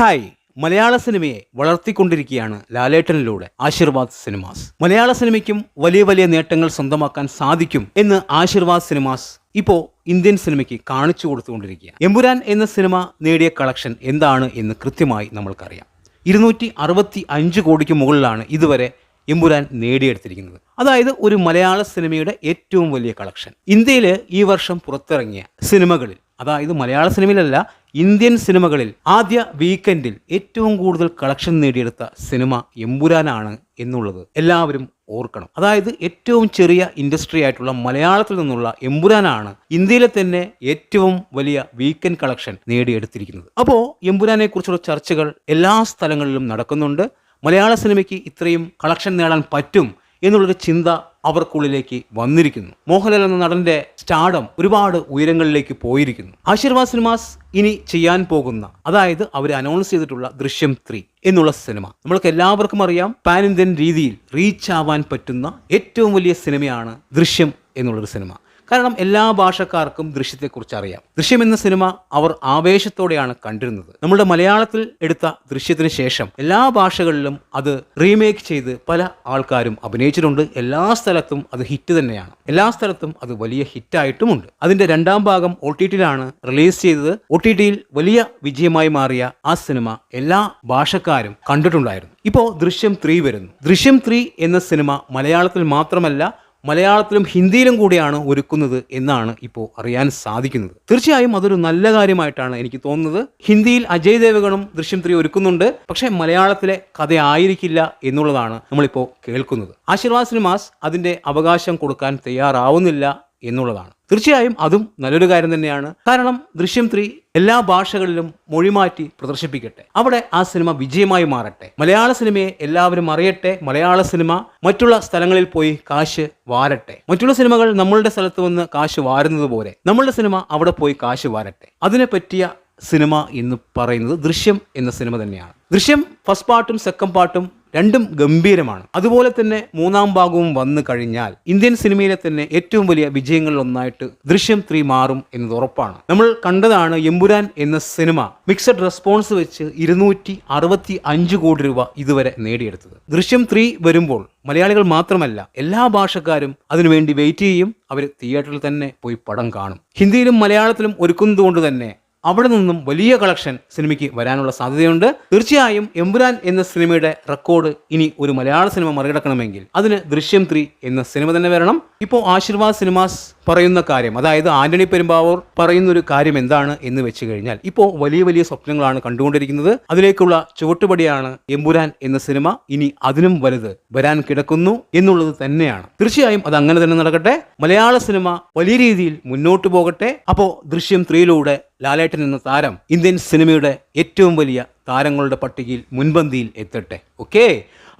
Hi മലയാള സിനിമയെ വളർത്തിക്കൊണ്ടിരിക്കുകയാണ് ലാലേട്ടനിലൂടെ. Aashirvad cinemas. മലയാള സിനിമയ്ക്കും വലിയ വലിയ നേട്ടങ്ങൾ സ്വന്തമാക്കാൻ സാധിക്കും എന്ന് ആശീർവാദ് സിനിമാസ് ഇപ്പോ ഇന്ത്യൻ സിനിമയ്ക്ക് കാണിച്ചു കൊടുത്തുകൊണ്ടിരിക്കുക എമ്പുരാൻ എന്ന സിനിമ നേടിയ കളക്ഷൻ എന്താണ് എന്ന് കൃത്യമായി നമ്മൾക്കറിയാം. ഇരുന്നൂറ്റി അറുപത്തി അഞ്ച് കോടിക്ക് മുകളിലാണ് ഇതുവരെ എമ്പുരാൻ നേടിയെടുത്തിരിക്കുന്നത്. അതായത് ഒരു മലയാള സിനിമയുടെ ഏറ്റവും വലിയ കളക്ഷൻ ഇന്ത്യയിൽ ഈ വർഷം പുറത്തിറങ്ങിയ സിനിമകളിൽ അതായത് മലയാള സിനിമയിലല്ല ഇന്ത്യൻ സിനിമകളിൽ ആദ്യ വീക്കെൻഡിൽ ഏറ്റവും കൂടുതൽ കളക്ഷൻ നേടിയെടുത്ത സിനിമ എമ്പുരാനാണ് എന്നുള്ളത് എല്ലാവരും ഓർക്കണം. അതായത് ഏറ്റവും ചെറിയ ഇൻഡസ്ട്രി ആയിട്ടുള്ള മലയാളത്തിൽ നിന്നുള്ള എമ്പുരാനാണ് ഇന്ത്യയിലെ തന്നെ ഏറ്റവും വലിയ വീക്കെൻഡ് കളക്ഷൻ നേടിയെടുത്തിരിക്കുന്നത്. അപ്പോൾ എമ്പുരാനെ കുറിച്ചുള്ള ചർച്ചകൾ എല്ലാ സ്ഥലങ്ങളിലും നടക്കുന്നുണ്ട്. മലയാള സിനിമയ്ക്ക് ഇത്രയും കളക്ഷൻ നേടാൻ പറ്റും എന്നുള്ളൊരു ചിന്ത അവർക്കുള്ളിലേക്ക് വന്നിരിക്കുന്നു. മോഹൻലാൽ എന്ന നടന്റെ സ്റ്റാർഡം ഒരുപാട് ഉയരങ്ങളിലേക്ക് പോയിരിക്കുന്നു. ആശീർവാദ് സിനിമാസ് ഇനി ചെയ്യാൻ പോകുന്ന അതായത് അവർ അനൗൺസ് ചെയ്തിട്ടുള്ള ദൃശ്യം ത്രീ എന്നുള്ള സിനിമ. നമ്മൾക്ക് എല്ലാവർക്കും അറിയാം പാൻ ഇന്ത്യൻ രീതിയിൽ റീച്ച് ആവാൻ പറ്റുന്ന ഏറ്റവും വലിയ സിനിമയാണ് ദൃശ്യം എന്നുള്ളൊരു സിനിമ. കാരണം എല്ലാ ഭാഷക്കാർക്കും ദൃശ്യത്തെക്കുറിച്ച് അറിയാം ദൃശ്യം എന്ന സിനിമ അവർ ആവേശത്തോടെയാണ് കണ്ടിരുന്നത്. നമ്മുടെ മലയാളത്തിൽ എടുത്ത ദൃശ്യത്തിന് ശേഷം എല്ലാ ഭാഷകളിലും അത് റീമേക്ക് ചെയ്ത് പല ആൾക്കാരും അഭിനയിച്ചിട്ടുണ്ട്. എല്ലാ സ്ഥലത്തും അത് ഹിറ്റ് തന്നെയാണ്. എല്ലാ സ്ഥലത്തും അത് വലിയ ഹിറ്റായിട്ടുമുണ്ട്. അതിന്റെ രണ്ടാം ഭാഗം ഒ ടി ടിയിലാണ് റിലീസ് ചെയ്തത്. ഒ ടി ടിയിൽ വലിയ വിജയമായി മാറിയ ആ സിനിമ എല്ലാ ഭാഷക്കാരും കണ്ടിട്ടുണ്ടായിരുന്നു. ഇപ്പോൾ ദൃശ്യം ത്രീ വരുന്നു. ദൃശ്യം ത്രീ എന്ന സിനിമ മലയാളത്തിൽ മാത്രമല്ല മലയാളത്തിലും ഹിന്ദിയിലും കൂടിയാണ് ഒരുക്കുന്നത് എന്നാണ് ഇപ്പോൾ അറിയാൻ സാധിക്കുന്നത്. തീർച്ചയായും അതൊരു നല്ല കാര്യമായിട്ടാണ് എനിക്ക് തോന്നുന്നത്. ഹിന്ദിയിൽ അജയ് ദേവഗണും ദൃശ്യം ത്രീ ഒരുക്കുന്നുണ്ട്. പക്ഷേ മലയാളത്തിലെ കഥയായിരിക്കില്ല എന്നുള്ളതാണ് നമ്മളിപ്പോൾ കേൾക്കുന്നത്. ആശീർവാദ് സിനിമാസ് അതിന്റെ അവകാശം കൊടുക്കാൻ തയ്യാറാവുന്നില്ല എന്നുള്ളതാണ്. തീർച്ചയായും അതും നല്ലൊരു കാര്യം തന്നെയാണ്. കാരണം ദൃശ്യം ത്രീ എല്ലാ ഭാഷകളിലും മൊഴിമാറ്റി പ്രദർശിപ്പിക്കട്ടെ. അവിടെ ആ സിനിമ വിജയമായി മാറട്ടെ. മലയാള സിനിമയെ എല്ലാവരും അറിയട്ടെ. മലയാള സിനിമ മറ്റുള്ള സ്ഥലങ്ങളിൽ പോയി കാശ് വാരട്ടെ. മറ്റുള്ള സിനിമകൾ നമ്മളുടെ സ്ഥലത്ത് വന്ന് കാശ് വാരുന്നത് പോലെ നമ്മളുടെ സിനിമ അവിടെ പോയി കാശ് വാരട്ടെ. അതിനെ പറ്റിയ സിനിമ എന്ന് പറയുന്നത് ദൃശ്യം എന്ന സിനിമ തന്നെയാണ്. ദൃശ്യം ഫസ്റ്റ് പാർട്ടും സെക്കൻഡ് പാർട്ടും രണ്ടും ഗംഭീരമാണ്. അതുപോലെ തന്നെ മൂന്നാം ഭാഗവും വന്നു കഴിഞ്ഞാൽ ഇന്ത്യൻ സിനിമയിലെ തന്നെ ഏറ്റവും വലിയ വിജയങ്ങളിൽ ഒന്നായിട്ട് ദൃശ്യം ത്രീ മാറും എന്നത് ഉറപ്പാണ്. നമ്മൾ കണ്ടതാണ് എമ്പുരാൻ എന്ന സിനിമ മിക്സഡ് റെസ്പോൺസ് വെച്ച് ഇരുന്നൂറ്റി അറുപത്തി അഞ്ച് കോടി രൂപ ഇതുവരെ നേടിയെടുത്തത്. ദൃശ്യം ത്രീ വരുമ്പോൾ മലയാളികൾ മാത്രമല്ല എല്ലാ ഭാഷക്കാരും അതിനുവേണ്ടി വെയിറ്റ് ചെയ്യും. അവർ തിയേറ്ററിൽ തന്നെ പോയി പടം കാണും. ഹിന്ദിയിലും മലയാളത്തിലും ഒരുക്കുന്നതുകൊണ്ട് തന്നെ അവിടെ നിന്നും വലിയ കളക്ഷൻ സിനിമയ്ക്ക് വരാനുള്ള സാധ്യതയുണ്ട്. തീർച്ചയായും എമ്പുരാൻ എന്ന സിനിമയുടെ റെക്കോർഡ് ഇനി ഒരു മലയാള സിനിമ മറികടക്കണമെങ്കിൽ അതിന് ദൃശ്യം ത്രീ എന്ന സിനിമ തന്നെ വരണം. ഇപ്പോൾ ആശീർവാദ് സിനിമാസ് പറയുന്ന കാര്യം അതായത് ആന്റണി പെരുമ്പാവൂർ പറയുന്ന ഒരു കാര്യം എന്താണ് എന്ന് വെച്ച് കഴിഞ്ഞാൽ ഇപ്പോൾ വലിയ വലിയ സ്വപ്നങ്ങളാണ് കണ്ടുകൊണ്ടിരിക്കുന്നത്. അതിലേക്കുള്ള ചുവട്ടുപടിയാണ് എമ്പുരാൻ എന്ന സിനിമ ഇനി അതിനും വലുത് വരാൻ കിടക്കുന്നു എന്നുള്ളത് തന്നെയാണ്. തീർച്ചയായും അത് അങ്ങനെ തന്നെ നടക്കട്ടെ. മലയാള സിനിമ വലിയ രീതിയിൽ മുന്നോട്ട് പോകട്ടെ. അപ്പോൾ ദൃശ്യം ത്രീയിലൂടെ ലാലേട്ടൻ എന്ന താരം ഇന്ത്യൻ സിനിമയുടെ ഏറ്റവും വലിയ താരങ്ങളുടെ പട്ടികയിൽ മുൻപന്തിയിൽ എത്തട്ടെ. ഓക്കെ?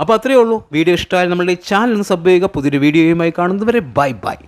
അപ്പോൾ അത്രയേ ഉള്ളൂ. വീഡിയോ ഇഷ്ടമായാൽ നമ്മളുടെ ചാനൽ സബ് ചെയ്യുക. പുതിയൊരു വീഡിയോയുമായി കാണുന്നതുവരെ ബൈ ബൈ.